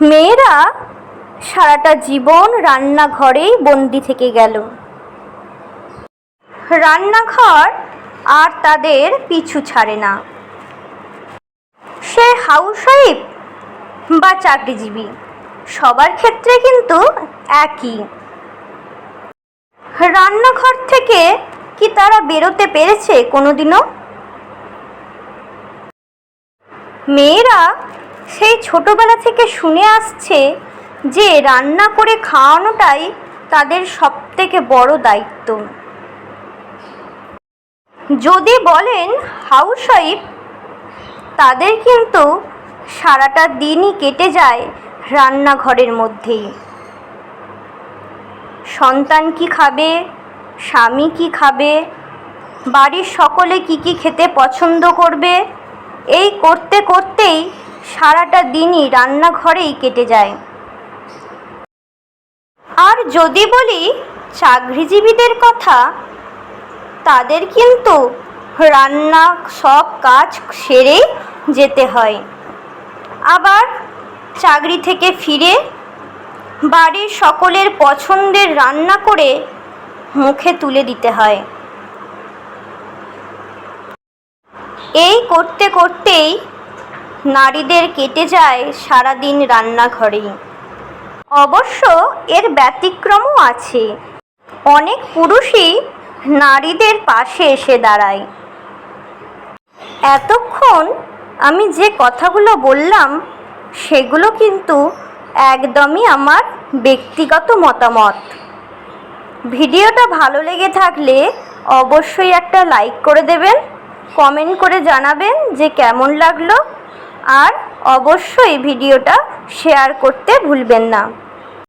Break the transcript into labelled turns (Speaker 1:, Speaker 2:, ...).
Speaker 1: মেয়েরা সারাটা জীবন রান্নাঘরেই বন্দি থেকে গেল। রান্নাঘর আর তাদের পিছু ছাড়ে না। সে হাউসওয়াইফ বা চাকরিজীবী, সবার ক্ষেত্রে কিন্তু একই। রান্নাঘর থেকে কি তারা বেরোতে পেরেছে কোনোদিনও? মেয়েরা সেই ছোটবেলা থেকে শুনে আসছে যে রান্না করে খাওয়ানোটাই তাদের সবথেকে বড় দায়িত্ব। যদি বলেন হাউস ওয়াইফ তাদের কিন্তু সারাটা দিনই কেটে যায় রান্নাঘরের মধ্যেই। সন্তান কি খাবে, স্বামী কি খাবে, বাড়ির সকলে কি কি খেতে পছন্দ করবে, এই করতে করতেই সারাটা দিনই রান্নাঘরেই কেটে যায়। আর যদি বলি চাকরিজীবীদের কথা, তাদের কিন্তু রান্না সব কাজ সেরেই যেতে হয়। আবার চাকরি থেকে ফিরে বাড়ির সকলের পছন্দের রান্না করে মুখে তুলে দিতে হয়। এই করতে করতেই নারীদের কেটে যায় সারাদিন রান্নাঘরেই। অবশ্য এর ব্যতিক্রমও আছে। অনেক পুরুষই নারীদের পাশে এসে দাঁড়ায়। এতক্ষণ আমি যে কথাগুলো বললাম, সেগুলো কিন্তু একদমই আমার ব্যক্তিগত মতামত। ভিডিওটা ভালো লেগে থাকলে অবশ্যই একটা লাইক করে দেবেন, কমেন্ট করে জানাবেন যে কেমন লাগল। আর অবশ্যই ভিডিওটা শেয়ার করতে ভুলবেন না।